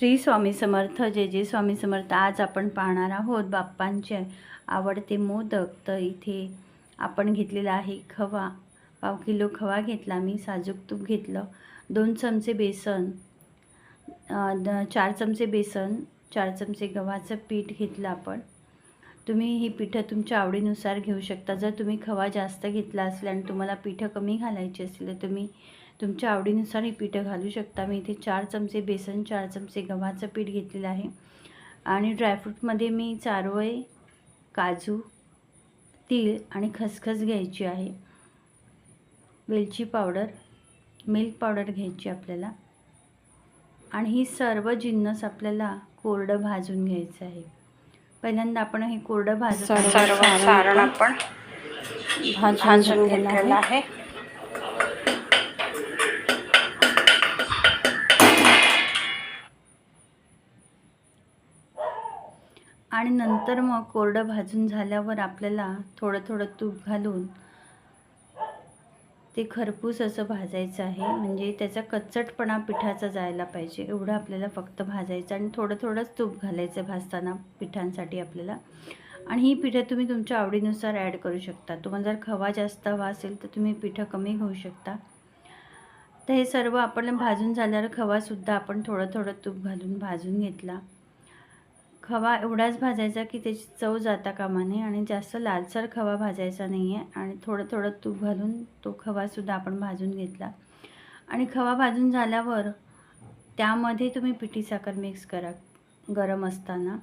श्री स्वामी समर्थ जे जे स्वामी समर्थ. आज आपण पाहणार आहोत बाप्पांचे आवडते मोदक. तर इथे आपण घेतलेला आहे खवा. पाव किलो खवा घेतला मी साजूक तूप घेतलं. दोन चमचे बेसन द चार चमचे बेसन चार चमचे गव्हाचं पीठ घेतलं आपण. तुम्ही ही पिठं तुमच्या आवडीनुसार घेऊ शकता. जर तुम्ही खवा जास्त घेतला असल्याने आणि तुम्हाला पिठं कमी घालायची असतील तर तुम्ही तुमच्या आवडीनुसार ही पिठं घालू शकता. मी इथे चार चमचे बेसन चार चमचे गव्हाचं पीठ घेतलेलं आहे. आणि ड्रायफ्रूटमध्ये मी चारोळे काजू तीळ आणि खसखस घ्यायची आहे. वेलची पावडर मिल्क पावडर घ्यायची आपल्याला. आणि ही सर्व जिन्नस आपल्याला कोरडं भाजून घ्यायचं आहे. पहिल्यांदा आपण हे कोरडं भाजत सर्व सारण आपण भाजून घेतलेलं आहे. आणि नंतर मग कोरडं भाजून झाल्यावर आपल्याला थोडं थोडं तूप घालून ते खरपूस असं भाजायचं आहे. म्हणजे त्याचा कच्चटपणा पिठाचा जायला पाहिजे. एवढं आपल्याला फक्त भाजायचं आणि थोडं थोडंच तूप घालायचं भाजताना पिठांसाठी आपल्याला. आणि ही पिठं तुम्ही तुमच्या आवडीनुसार ॲड करू शकता. तुम्हाला जर खवा जास्त हवा असेल तर तुम्ही पिठं कमी घेऊ शकता. तर हे सर्व आपण भाजून झाल्यावर खवासुद्धा आपण थोडं थोडं तूप घालून भाजून घेतला. खवा एवढाच भाजायचा की त्याची चव जाता कामा नये आणि जास्त लालसर खवा भाजायचा नाही आहे आणि थोडं थोडं तूप घालून तो खवासुद्धा आपण भाजून घेतला. आणि खवा भाजून झाल्यावर त्यामध्ये तुम्ही पिठी साखर मिक्स करा गरम असताना.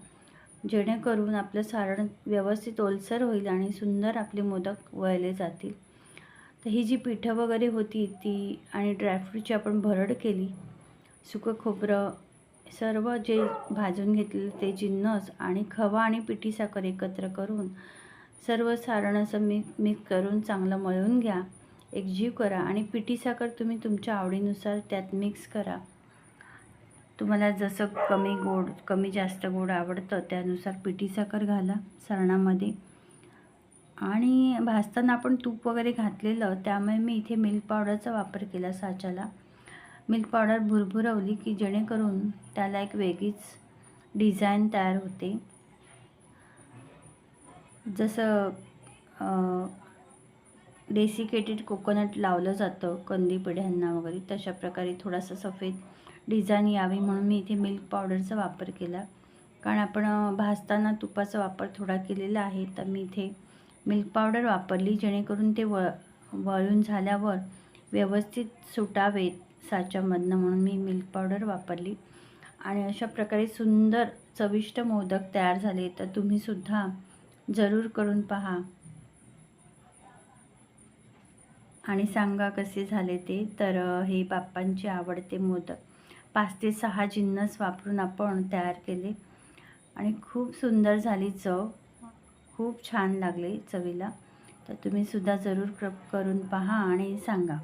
जेणेकरून आपलं सारण व्यवस्थित ओलसर होईल आणि सुंदर आपले मोदक वळले जातील. तर ही जी पिठं वगैरे होती ती आणि ड्रायफ्रूटची आपण भरड केली सुकं खोबरं सर्व जे भाजून घेतलेलं ते जिन्नस आणि खवा आणि पिठी साखर एकत्र करून सर्व सारण असं मिक मिक्स करून चांगलं मळून घ्या. एकजीव करा आणि पिठी साखर तुम्ही तुमच्या आवडीनुसार त्यात मिक्स करा. तुम्हाला जसं कमी गोड कमी जास्त गोड आवडतं त्यानुसार पिठी साखर घाला सारणामध्ये. आणि भाजताना आपण तूप वगैरे घातलेलं त्यामुळे मी इथे मिल्क पावडरचा वापर केला साच्याला. मिल्क पावडर भुरभुरवली की जेणेकरून त्याला एक वेगळीच डिझाईन तयार होते. जसं डेसिकेटेड कोकोनट लावलं जातं कंदी पिढ्यांना वगैरे तशा प्रकारे थोडासा सफेद डिझाईन यावी म्हणून मी इथे मिल्क पावडरचा वापर केला. कारण आपण भाजताना तुपाचा वापर थोडा केलेला आहे तर मी इथे मिल्क पावडर वापरली जेणेकरून ते वळ वळून झाल्यावर व्यवस्थित सुटावेत. साच्यामधनं म्हणून मी मिल्क पावडर वापरली. आणि अशा प्रकारे सुंदर चविष्ट मोदक तयार झाले. तर तुम्हीसुद्धा जरूर करून पहा. आणि सांगा कसे झाले ते. तर हे बाप्पांचे आवडते मोदक. पाच ते सहा जिन्नस वापरून आपण तयार केले. आणि खूप सुंदर झाली चव. खूप छान लागले चवीला. तर तुम्हीसुद्धा जरूर क्र करून पहा आणि सांगा.